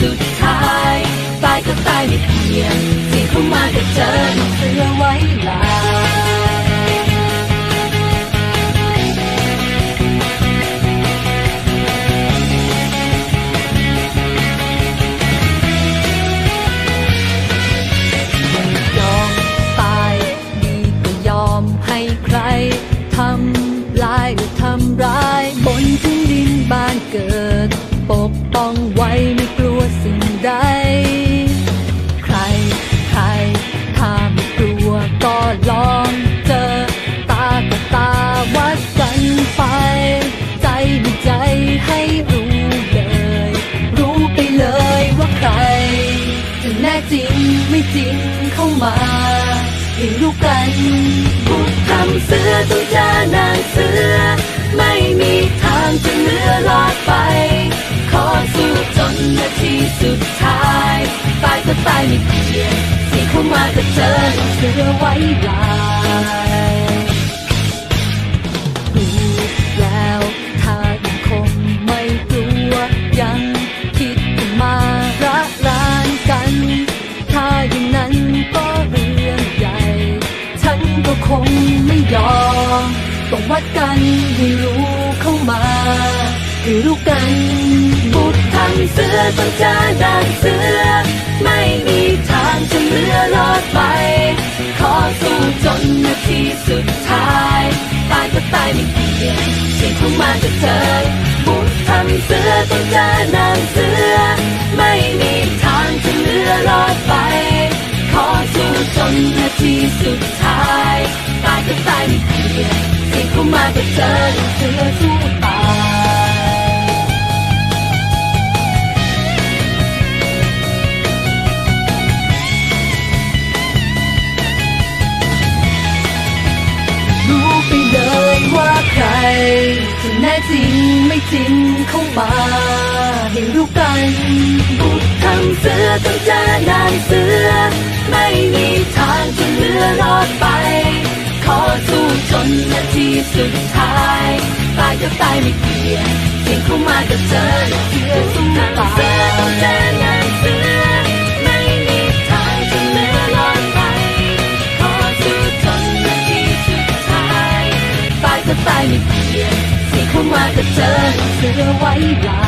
สุดท้ายตายก็ตายไม่เพียงสิ่งเข้ามาก็เจอหนางเสื่อไเข้ามาให้รู้กันบุกทำเสือต้องเจอนางเสือ ไม่มีทางจะเหลือรอดไป ขอสู้จนนาทีสุดท้ายตายก็ตายไม่เพียงสิ่งเข้ามาก็เจอเสือไว้ลา คงไม่ยอมต้องวัดกันให้รู้เข้ามาให้รู้กันบุตรทำเสือต้องเจอด่านเสือ ไม่มีทางจะเลือรอดไป ขอสู้จนนาทีสุดท้ายตายก็ตายไม่เพียงเสียงข้ามาจะเจอบุตรทำเสือต้องเจอนางเสือ ไม่มีทางจะเลือรอดไป ขอสู้จนนาทีสุดท้าย เข้ามาก็เจอเสือสู้ตายรู้ไปเลยว่าใครจะแน่จริงไม่จริงเข้ามาให้รู้กันบุกทำเสือต้องเจอนางเสือ สุดท้ายตายก็ตายไม่เพียงเสียงเข้ามาก็เจอเสือสู้ตาเสือต้องเจอนางเสือไม่มีทางจะเลือรอดไปขอสู้จนนาทีสุดท้ายตายก็ตายไม่เพียงเสียงเข้ามาก็เจอเสือไว้ลา